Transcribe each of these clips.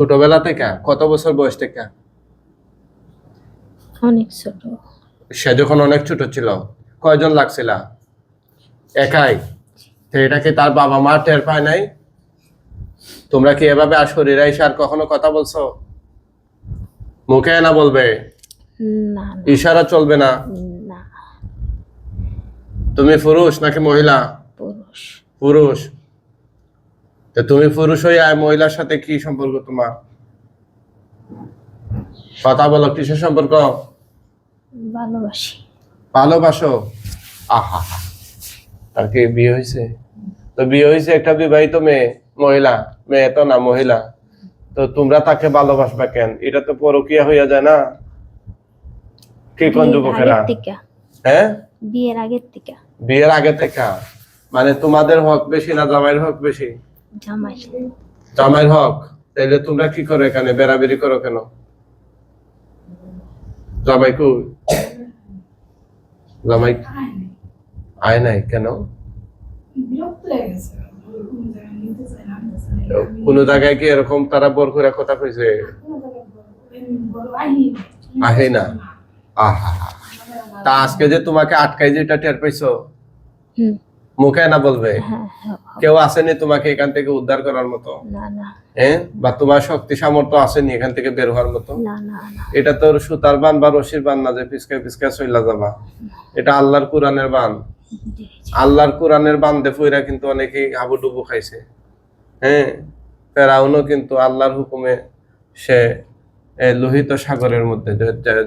ছোটবেলা থেকে? কত বছর বয়স থেকে? অনেক ছোট। সে যখন অনেক ছোট ছিল কয়জন লাগছিল? একাই? তো এটা কি তার বাবা মা টের পায় নাই? তোমরা কি এভাবে আর শরীরে আর কখনো কথা বলছো? মুখে না বলবে? না। ইশারা চলবে না? না। তুমি পুরুষ নাকি মহিলা? পুরুষ। পুরুষ। তো তুমি পুরুষ হয়ে আর মহিলার সাথে কি সম্পর্ক তোমার? কথা বলো কিসের সম্পর্ক? ভালোবাসি। ভালোবাসো? আহা তার কি বিয়ে হয়েছে? তো বিয়ে হয়েছে একটা বিবাহিত মেয়ে মহিলা। মেয়ে তো না মহিলা। তো তোমরা তাকে ভালোবাসবা কেন? এটা তো পরকিয়া হইয়া যায় না। কি কোন যুবকেরা? হ্যাঁ? বিয়ের আগের থেকে। বিয়ের আগে থেকে। মানে তোমাদের হক বেশি না জামাইয়ের হক বেশি? জামাই। হক? তাইলে তোমরা কি করো এখানে? বেড়াবেড়ি করো কেন? জামাই কই? জামাই আয় নাই কেন? কোনো জায়গায় কি এরকম তারা বর করে কথা কইছে? আহি না। আহা। তা আজকে যে তোমাকে আটকাই যেটা টের পাইছো? হুম। মুখে না বলবে? হ্যাঁ হ্যাঁ, কেউ আসেনি তোমাকে এখান থেকে উদ্ধার করার মতো? হ্যাঁ বা তোমার শক্তি সামর্থ্য আসেনি এখান থেকে বের হওয়ার মতো? এটা তোর সুতার বান বা রশির বান না যে পিসকে পিসকে চইলা যাবা। এটা আল্লাহর কোরআনের বান। আল্লাহর কোরআনের বান্দে ফুইরা কিন্তু অনেকেই হাবুডুবু খাইছে। হ্যাঁ ফেরাউনও কিন্তু আল্লাহর হুকুমে সে লোহিত সাগরের মধ্যে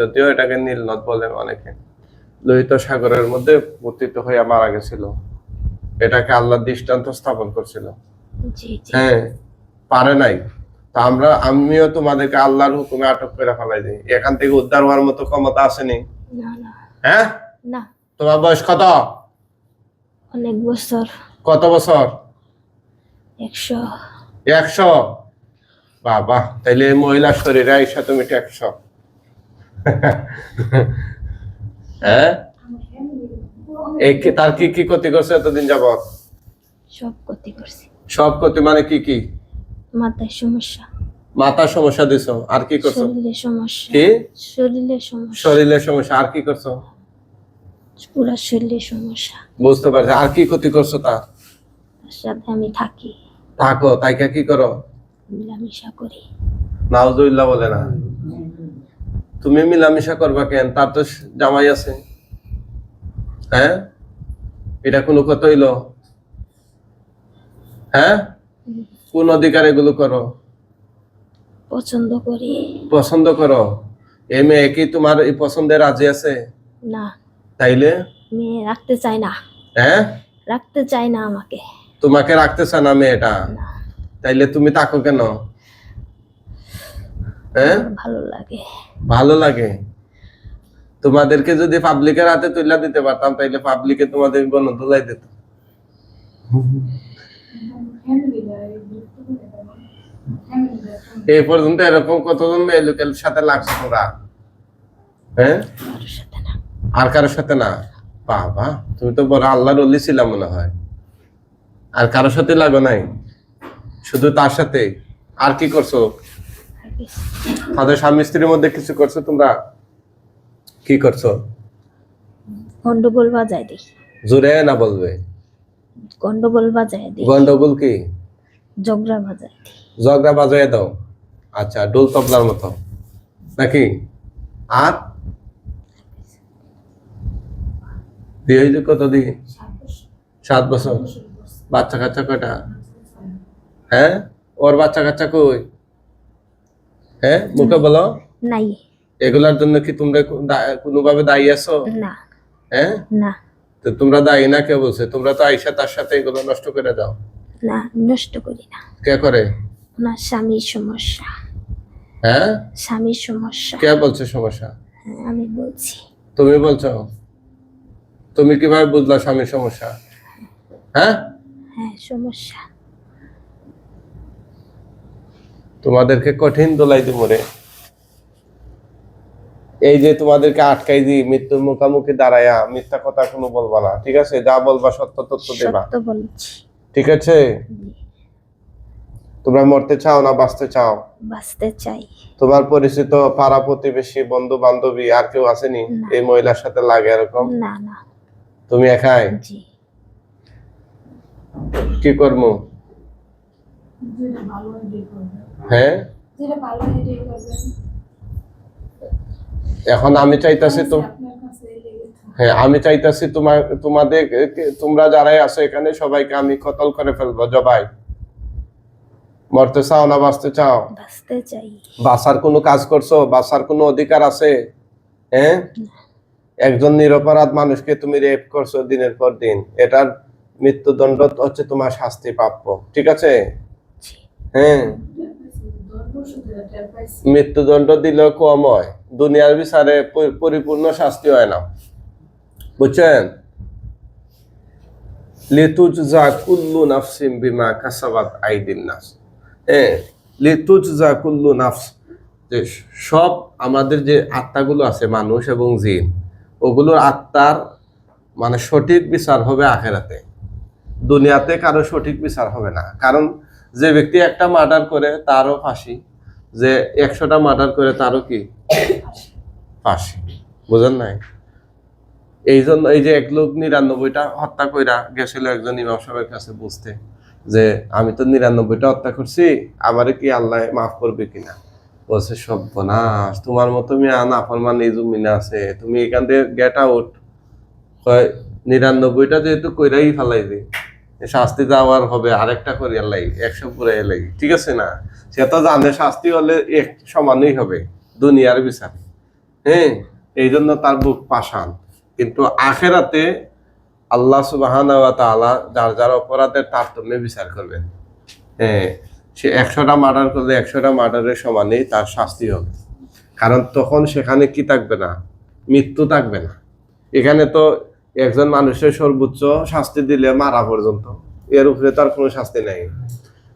যদিও এটাকে নীল নদ বলে অনেকে লোহিত সাগরের মধ্যে পতিত হয়ে মারা গেছিল। এটাকে আল্লাহ দৃষ্টান্ত স্থাপন করছিল। হ্যাঁ পারে নাই। তা আমরা আমিও তোমাদেরকে আল্লাহর হুকুমে আটক করে ফেলাই দিই। এখান থেকে উদ্ধার হওয়ার মতো ক্ষমতা আসেনি হ্যাঁ? তোমার বয়স কত? অনেক বছর। কত বছর? একশো। একশো? বাবা তাইলে মহিলা শরীরে আইসা তুমি একশো। হ্যাঁ? এই তার কি কি ক্ষতি করছে এতদিন যাবত সব ক্ষতি করছি। সব ক্ষতি মানে কি কি? মাথায় সমস্যা। মাথার সমস্যা দিছো। আর কি করছ? শরীরে সমস্যা। কি? শরীরে সমস্যা। শরীরের সমস্যা। আর কি করছ? পুরো শরীরে সমস্যা। বুঝতে পারছি। আর কি ক্ষতি করছ তার? সাথে আমি থাকি। থাকো। তাইকে কি করো? মিলামিশা করি। নাউজুবিল্লাহ বলে না। তুমি মিলামিশা করবা কেন? তার তো জামাই আছে। হ্যাঁ? এটা কোনো কথা হইল হ্যাঁ? কোন অধিকার এগুলো করো? পছন্দ করি। পছন্দ করো? এ মেয়ে কি তোমার এই পছন্দে রাজি আছে? না। তাইলে? মেয়ে রাখতে চায় না। হ্যাঁ? রাখতে চায় না আমাকে। তোমাকে রাখতেছে না মেয়েটা? তাইলে তুমি তাকো কেন? হ্যাঁ? ভালো লাগে। ভালো লাগে? তোমাদেরকে যদি পাবলিকের হাতে তুলে দিতে পারতাম, তাইলে পাবলিকে তোমাদের গণ তুলাই দিত। এই পর্যন্ত এরকম কতজন মেয়ে লোকের সাথে লাগছে তোমরা হ্যাঁ? আর কারোর সাথে না? বাবা, তুমি তো বড় আল্লাহর অলি ছিলাম মনে হয়। আর কারোর সাথে লাগো নাই? শুধু তার সাথে? আর কি করছ? তাদের স্বামী স্ত্রীর মধ্যে কিছু করছ তোমরা? কি করছ? গন্ডগোল বাজায় দিই জোরে না বলবে? গন্ডগোল বাজায় দিই গন্ডগোল কি? ঝগড়া বাজায় জগরা বাজায় দাও। আচ্ছা ডোল তবলার মতো। নাকি? আর? বিয়ে হয়েছে কতদিন? সাত বছর। বাচ্চা কাচ্চা কয়টা? হ্যাঁ? ওর বাচ্চা কাচ্চা কই? হ্যাঁ? মুখে বলো। নাই। এগুলার জন্য কি তোমরা কোনোভাবে দায়ী আছো? না। হ্যাঁ? না। তো তোমরা দায়ী না কে বলছে? তোমরা তো আইসা তার সাথে এগুলো নষ্ট করে দাও। না নষ্ট করি না। কে করে? ওনার স্বামীর সমস্যা। হ্যাঁ? স্বামীর সমস্যা। কে বলছে সমস্যা? হ্যাঁ, আমি বলছি। তুমি বলছো? তুমি কীভাবে বুঝলা স্বামীর সমস্যা? হ্যাঁ? হ্যাঁ সমস্যা। তোমাদেরকে কঠিন দোলাই দিব রে। এই যে তোমাদেরকে আটকাই দিই মৃত্যুর মুখামুখি দাঁড়ায়া মিথ্যা কথা কোনো বলবা না ঠিক আছে? যা বলবা সত্য তথ্য দেবা। ঠিক আছে? তোমরা মরতে চাও না বাঁচতে চাও? বাঁচতে চাই। তোমার পরিচিত পাড়া প্রতিবেশী বন্ধু বান্ধবী আর কেউ আসেনি? এই মহিলার সাথে লাগে এরকম? না না। তুমি একাই? জি। কি করব? যেটা ভালো হয় এখন আমি চাইতাছি তো হ্যাঁ আমি চাইতাছি তোমার তোমাদের তোমরা যারাই আছো এখানে সবাইকে আমি কতল করে ফেলব। জবাই। মরতে চাও না বাঁচতে চাও? বাঁচার কোনো কাজ করছ? বাঁচার কোনো অধিকার আছে? হ্যাঁ? একজন নিরপরাধ মানুষকে তুমি রেপ করছ দিনের পর দিন। এটার মৃত্যুদণ্ড হচ্ছে তোমার শাস্তি প্রাপ্য। ঠিক আছে? হ্যাঁ? মৃত্যুদণ্ড দিলেও কম হয়। দুনিয়ার বিচারে পরিপূর্ণ শাস্তি হয় না। বুঝছেন লিতুজা কুল্লু নাফসিম বিমা কাসাবাত আইদিন নাস হ্যাঁ লিতুজা কুল্লু নাফস, যে সব আমাদের যে আত্মাগুলো আছে, মানুষ এবং জিন, ওগুলোর আত্মার মানে সঠিক বিচার হবে আখেরাতে। দুনিয়াতে কারও সঠিক বিচার হবে না। কারণ যে ব্যক্তি একটা মার্ডার করে, তারও ফাঁসি। যে একশোটা মার্ডার করে, তারও কি? ফাঁসি। বুঝেন নাই? এই জন্য এই যে এক লোক নিরানব্বইটা হত্যা কইরা গেছিল একজন ইমাম সাহেবের কাছে বুঝতে, যে আমি তো নিরানব্বইটা হত্যা করছি, আমারে কি আল্লাহ মাফ করবে কিনা? বলছে, সর্বনাশ, তোমার মতো মিয়া নাফরমান এই জমিনে আছে, তুমি এখান থেকে গেট আউট কয়, নিরানব্বইটা যেহেতু কইরাই ফেলাই দি শাস্তি যাওয়ার হবে আরেকটা করি আল্লাহ, একশো পুরে এলাই ঠিক আছে না? সে তো জানে, শাস্তি হলে এক সমানই হবে, দুনিয়ার বিচার। হ্যাঁ এই জন্য তার বুক পাষাণ। কিন্তু আখেরাতে আল্লাহ সুবাহান তাআলা যার যার অপরাধের তারতম্যে বিচার করবেন। হ্যাঁ সে একশোটা মার্ডার করলে একশোটা মার্ডারের সমানেই তার শাস্তি হবে। কারণ তখন সেখানে কি থাকবে না? মৃত্যু থাকবে না। এখানে তো একজন মানুষের সর্বোচ্চ শাস্তি দিলে মারা পর্যন্ত, এর উপরে তার কোনো শাস্তি নেই।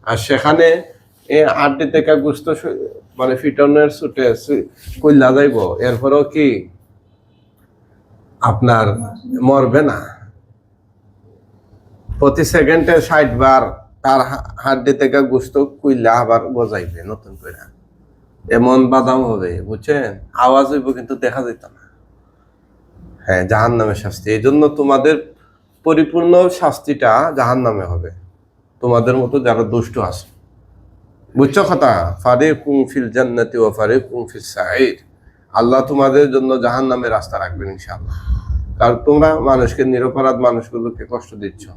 আর সেখানে এ আড্ডি থেকে গুস্ত মানে ফিটনের ছুটে সু- কইলা যাইব, এরপরেও কি আপনার মরবে না? প্রতি সেকেন্ডে ষাট বার তার হাড্ডি থেকে গুস্ত কুইলা আবার গজাইবে নতুন করে এমন বাদাম হবে, বুঝছেন? আওয়াজ হইব কিন্তু দেখা যেত না। হ্যাঁ জাহান নামের শাস্তি। এই জন্য তোমাদের পরিপূর্ণ শাস্তিটা জাহান নামে হবে। তোমাদের মতো যারা দুষ্ট আছে। বুঝছ কথা? ফারে কুং ফিল জান্নাতি ও ফারে কুং ফিল সাইর আল্লাহ তোমাদের জন্য জাহান নামে রাস্তা রাখবেন ইনশাআল্লাহ। কারণ তোমরা মানুষকে নিরপরাধ মানুষগুলোকে কষ্ট দিচ্ছ।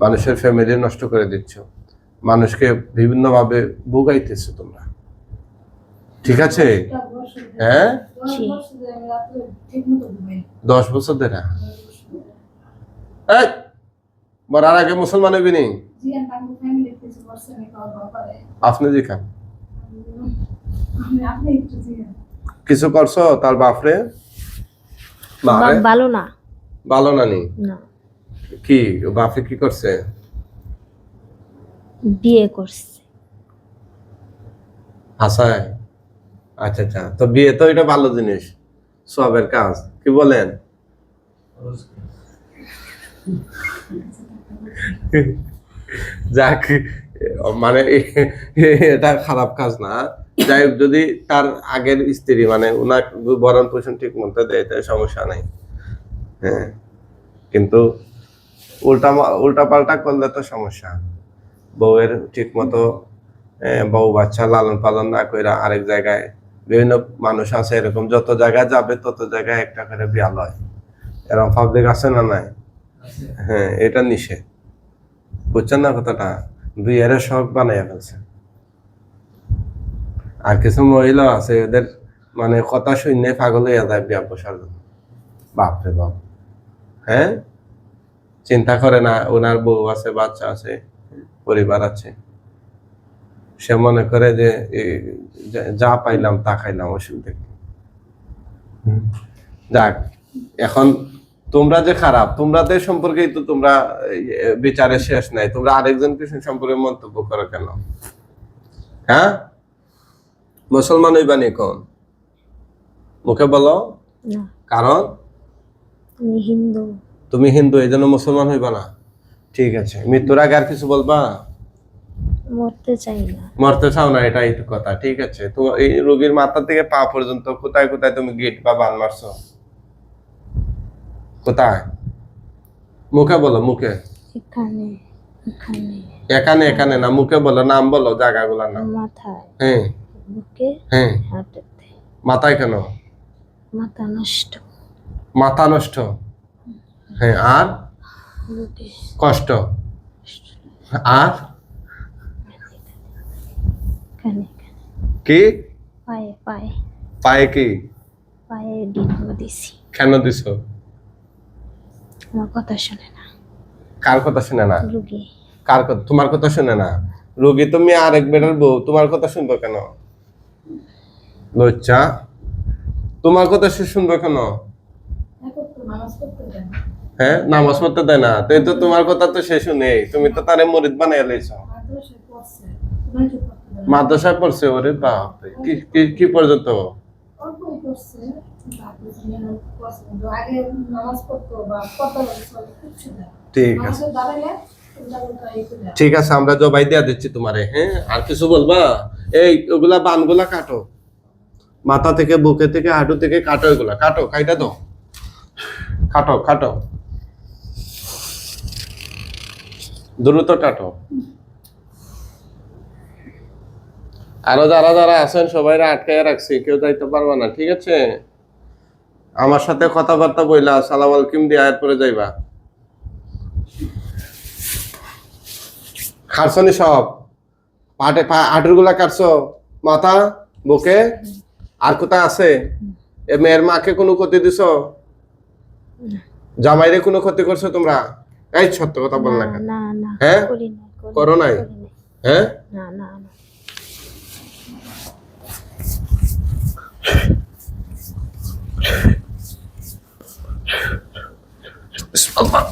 মানুষের ফ্যামিলি নষ্ট করে দিচ্ছ। মানুষকে বিভিন্নভাবে ভোগাইতেছো তোমরা। ঠিক আছে? দশ বছর ধরে- হ্যাঁ দশ বছর ধরে মরার আগে মুসলমান হবি নি। আপনি জি খান আমি আপনি একটু জিজ্ঞেস কিছু করছ তার বাপরে? ভালো না। ভালো না নি? কি বাপে কি করছে? বিয়ে করছে। হাসায়? আচ্ছা আচ্ছা। তো বিয়ে তো এটা ভালো জিনিস। সবের কাজ। কি বলেন? যাক মানে এটা খারাপ কাজ না। যাই হোক, যদি তার আগের স্ত্রী মানে ওনার ভরণ পোষণ ঠিক মতো দেয় তাই সমস্যা নাই। হ্যাঁ। কিন্তু উল্টা উল্টা পাল্টা করলে তো সমস্যা। বউয়ের ঠিক মতো বউ বাচ্চা লালন পালন না কইরা আরেক জায়গায় বিভিন্ন মানুষ আছে এরকম যত জায়গায় যাবে তত জায়গায় একটা করে বিয়াল হয়। এরকম পাবলিক আছে না নাই? হ্যাঁ এটা নিষেধ। বুঝছেন না কথাটা? বিয়ের শখ বানাইয়া ফেলছে। আর কিছু মহিলা আছে এদের মানে কথা শুনে পাগল হইয়া যায় বিয়া বসার জন্য। বাপরে বাপ। হ্যাঁ? চিন্তা করে না ওনার বউ আছে বাচ্চা আছে পরিবার আছে। সে মনে করে যে যা- পাইলাম তা খাইলাম অসুবিধা কি? যাক এখন তোমরা যে খারাপ তোমাদের সম্পর্কেই তো তোমরা এই, বিচারে শেষ নাই। তোমরা আরেকজনকে সে সম্পর্কে মন্তব্য করো কেন? হ্যাঁ? মুসলমান হইবানি কোন? মুখে বলো। কারণ? আমি হিন্দু। তুমি হিন্দু এই জন্য মুসলমান হইবা না। ঠিক আছে মৃত্যুর আগে আর কিছু বলবা? মরতে চাই না। মরতে চাও না এটাই তো কথা ঠিক আছে। তো এই রোগীর মাথা থেকে পা পর্যন্ত কোথায় কোথায় তুমি গিট বা বান মারছো? কোথায়? মুখে বলো মুখে। এখানে এখানে। এখানে এখানে না মুখে বলো নাম বলো জায়গাগুলোর নাম। মাথায়। হ্যাঁ। বুকে হ্যাঁ। হাঁটুতে। মাথায় কেন? মাথা নষ্ট। মাথা নষ্ট? হ্যাঁ আর? কষ্ট। আর? এখানে কি? পায়ে পায়ে। পায়ে কি? পায়ে দিছি। কেন দিছ? আমার কথা শোনে না। কার কথা শুনে না? রুগী। কার কথা? তোমার কথা শুনে না? রোগী তুমি আরেক বেটার বউ তোমার কথা শুনব কেন? লজ্জা? তোমার কথা সে শুনবে কেন? হ্যাঁ নামাজ পড়তে দেয় না। তো তো তোমার কথা তো সে শুনে তুমি তো তারে মরিদ বানাই লাইছ। মাদ্রাসায় পড়ছে ওরে বাপ কি কি পর্যন্ত? ঠিক আছে। ঠিক আছে আমরা জবাই দিয়া দিচ্ছি তোমারে হ্যাঁ? আর কিছু বলবা? এই ওগুলা বানগুলা কাটো। মাথা থেকে বুকে থেকে হাঁটু থেকে কাটো এগুলা। কাটো কাইটা দাও। কাটো কাটো। দ্রুত কাটো। আরও যারা যারা আছেন সবাই আটকায় রাখছি কেউ যাইতে পারবে না ঠিক আছে? আমার সাথে কথাবার্তা বইলা সালাম আলকিম দিয়ে এরপরে যাইবা। খারছনি সব। পাটে আটুরগুলা কাটছো? মাথা বুকে? আর কোথায় আছে? এ মেয়ের মাকে কোনো ক্ষতি দিছো? জামাইরে কোনো ক্ষতি করছ তোমরা? এই সত্য কথা বল না হ্যাঁ? করি? নাই। হ্যাঁ? না না। না আল্লাহ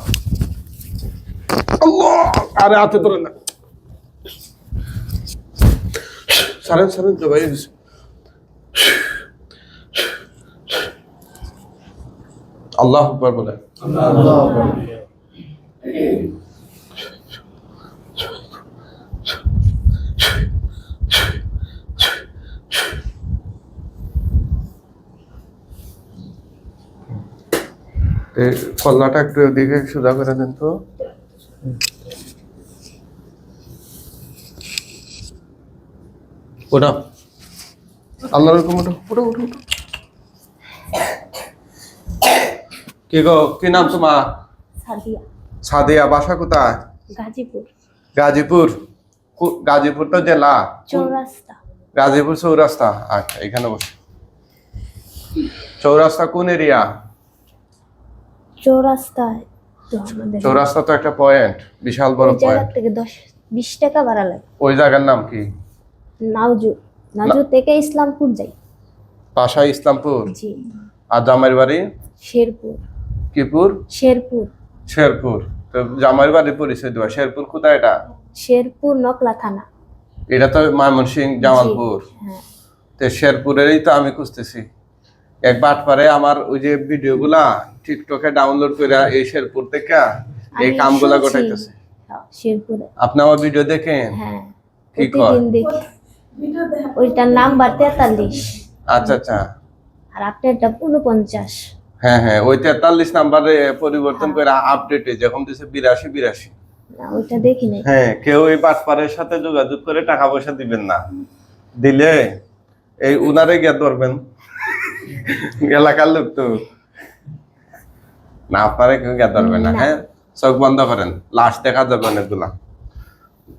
আল্লাহ আরে হাতে ধরে না সারেন সারেন জবাই দিছে। আল্লাহ আকবার বলে এ, কল্লাটা একটু ওদিকে সোজা করে দেন তো। ওটা। আল্লাহর হুকুম ওটা ওটা ওটা ওটা। কি গো কি নাম তোমার? সাদিয়া। সাদিয়া বাসা কোথায়? গাজীপুর। গাজীপুর? গাজীপুর তো জেলা। চৌরাস্তা। গাজীপুর চৌরাস্তা। আচ্ছা এখানে বসে। চৌরাস্তা কোন এরিয়া? চৌরাস্তায় চৌরাস্তা তো একটা পয়েন্ট বিশাল বড় পয়েন্ট থেকে দশ বিশ টাকা ভাড়া লাগে। ওই জায়গার নাম কি? নাউজু নাউজু থেকে ইসলামপুর যাই। পাশা ইসলামপুর? জি। আর জামাইর বাড়ি? শেরপুর। কিপুর? শেরপুর। শেরপুর। তো জামাইর বাড়ির পরিচয় দেওয়া। শেরপুর কোথায় এটা? শেরপুর নকলা থানা। এটা তো ময়মনসিং জামালপুর। হ্যাঁ। তো শেরপুরেরই তো আমি খুঁজতেছি। এক বাটপারে আমার ওই যে ভিডিওগুলা টিকটকে ডাউনলোড করে এই শেরপুর থেকে এই কামগুলা শুনছি। গোটাইতেছে। হ্যাঁ, শেরপুরে। আপনি আমার ভিডিও দেখেন? হ্যাঁ কি দেখা। ওইটার নাম্বার তেতাল্লিশ। আচ্ছা আচ্ছা। আর আপনারটা উনপঞ্চাশ। হ্যাঁ হ্যাঁ ওই তেতাল্লিশ নাম্বারে পরিবর্তন করে আপডেটে যখন দিছে বিরাশি বিরাশি। না ওইটা দেখি নাই। হ্যাঁ কেউ এই বাটপারের সাথে যোগাযোগ করে টাকা পয়সা দিবেন না। দিলে এই উনারে গিয়ে ধরবেন। এলাকার লোক তো। না পারে কেউ ধরবে না না। হ্যাঁ? চোখ বন্ধ করেন লাশ দেখা যাবে অনেকগুলা।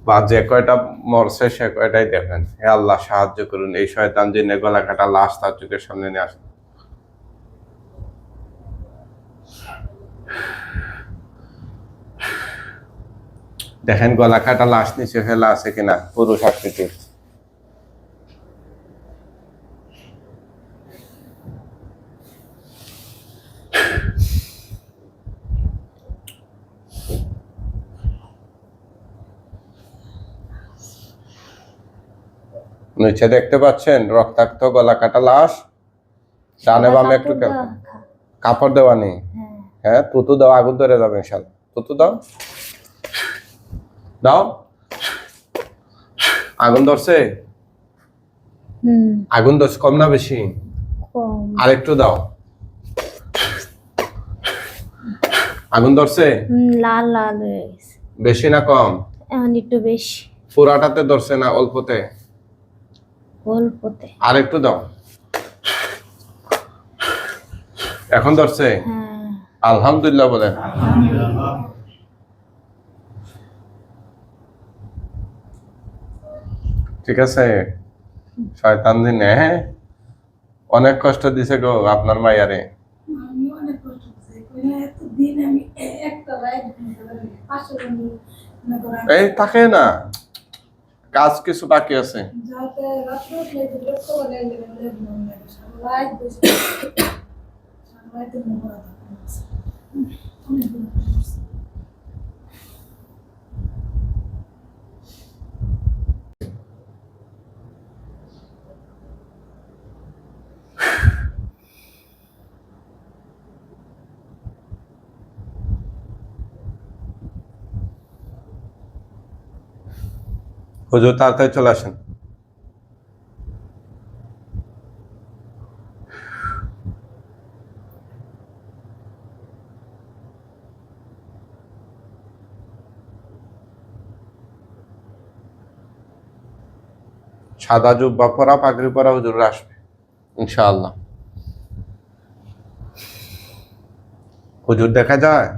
বা যে কয়টা মরছে সে কয়টাই দেখেন। হে আল্লাহ সাহায্য করুন এই শয়তান জেনে গলা কাটা লাশ তার চোখের সামনে নিয়ে আসেন দেখেন গলা কাটা লাশ নিচে ফেলা আছে কিনা পুরুষ আকৃতির। নিচে দেখতে পাচ্ছেন রক্তাক্ত গলা কাটা লাশ। ডানে বামে একটু কাপড় দেওয়া নেই। হ্যাঁ। হ্যাঁ তুতু দাও আগুন ধরে যাবে ইনশাল্লাহ। তুতু দাও। দাও। আগুন ধরছে? আগুন ধরছে কম না বেশি? আর একটু দাও। আগুন ধরছে? লাল লাল বেশি না কম? একটু বেশি। পুরাটাতে ধরছে না অল্পতে? অল্পতে আরেকটু দাও। এখন ধরছে? হ্যাঁ। আলহামদুলিল্লাহ বলেন। ঠিক আছে? শয়তান দিন হ্যাঁ? অনেক কষ্ট দিছে গো আপনার মাইয়ারে। একটা এই থাকে না। কাজ কিছু বাকি আছে যাতে রাত্রে উঠলে একটু লক্ষ্য করে এলে বলে ঘুম লাগে সারা রাত বসে সারা রাতে মনে করা থাকে অনেক ঘুম করছি। হুজুর তাড়াতাড়ি চলে আসেন। সাদা জুব্বা পরা পাগড়ি পরা হুজুর আসবে। ইনশাআল্লাহ। হুজুর দেখা যায়?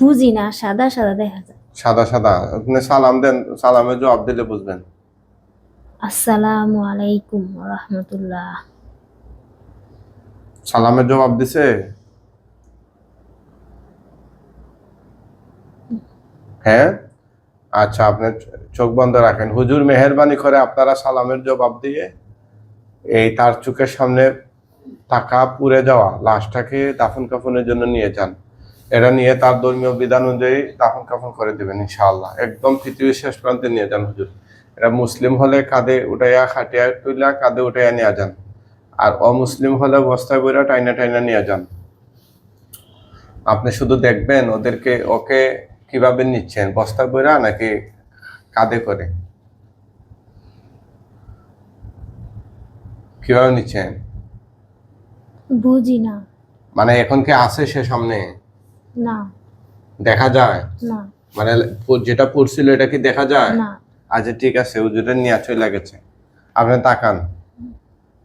বুঝি না সাদা সাদা দেখা যায়। সাদা সাদা। আপনি সালাম দেন সালামের জবাব দিলে বুঝবেন। আসসালামু আলাইকুম রহমতুল্লাহ সালামের জবাব দিছে? হ্যাঁ? আচ্ছা আপনি চোখ বন্ধ রাখেন। হুজুর মেহরবানি করে আপনারা সালামের জবাব দিয়ে এই তার চোখের সামনে টাকা পুড়ে যাওয়া লাশটাকে দাফন কাফনের জন্য নিয়ে যান। এটা নিয়ে তার ধর্মীয় বিধান অনুযায়ী দাফন কাফন করে দেবেন ইনশাআল্লাহ। একদম পৃথিবীর শেষ প্রান্তে নিয়ে যান হুজুর। এটা মুসলিম হলে কাঁধে উঠাইয়া খাটিয়া তুইলা কাঁধে উঠাইয়া নিয়ে যান। আর অমুসলিম হলে বস্তায় বইরা টাইনা টাইনা নিয়ে যান। আপনি শুধু দেখবেন ওদেরকে ওকে কীভাবে নিচ্ছেন বস্তায় বইরা নাকি কাঁধে করে? কীভাবে নিচ্ছেন? বুঝি না। মানে এখন কি আছে সে সামনে? না। দেখা যায়? না। মানে যেটা পড়ছিল এটা কি দেখা যায়? না। আচ্ছা ঠিক আছে হুজুরের নিয়ে চলে গেছে। আপনি তাকান।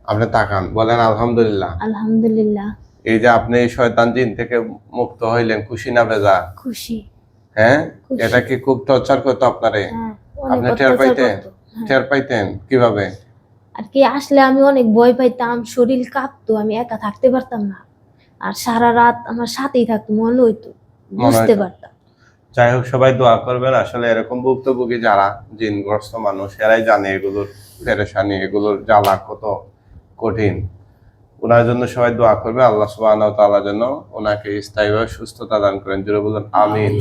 আপনি তাকান। বলেন আলহামদুলিল্লাহ। আলহামদুলিল্লাহ। এই যে আপনি এই শয়তান জিন থেকে মুক্ত হইলেন খুশি না বেজা খুশি। হ্যাঁ? এটা কি খুব টর্চার করতো আপনারে? হ্যাঁ আপনি টের পাইতেন? হ্যাঁ। টের পাইতেন? কীভাবে? আর কি আসলে আমি অনেক ভয় পাইতাম শরীর কাঁপতো আমি একা থাকতে পারতাম না। আর সারা রাত আমার সাথেই থাকতো মনে হইতো বুঝতে পারতাম। যাই হোক সবাই দোয়া করবেন। আসলে এরকম ভুক্তভোগী যারা জিনগ্রস্ত মানুষ এরাই জানে এগুলোর পেরেশানি এগুলোর জ্বালা কত কঠিন। ওনার জন্য সবাই দোয়া করবে। আল্লাহ সুবাহ তাআলা যেন ওনাকে স্থায়ীভাবে সুস্থতা দান করেন। জুড়ে বলুন আমিন।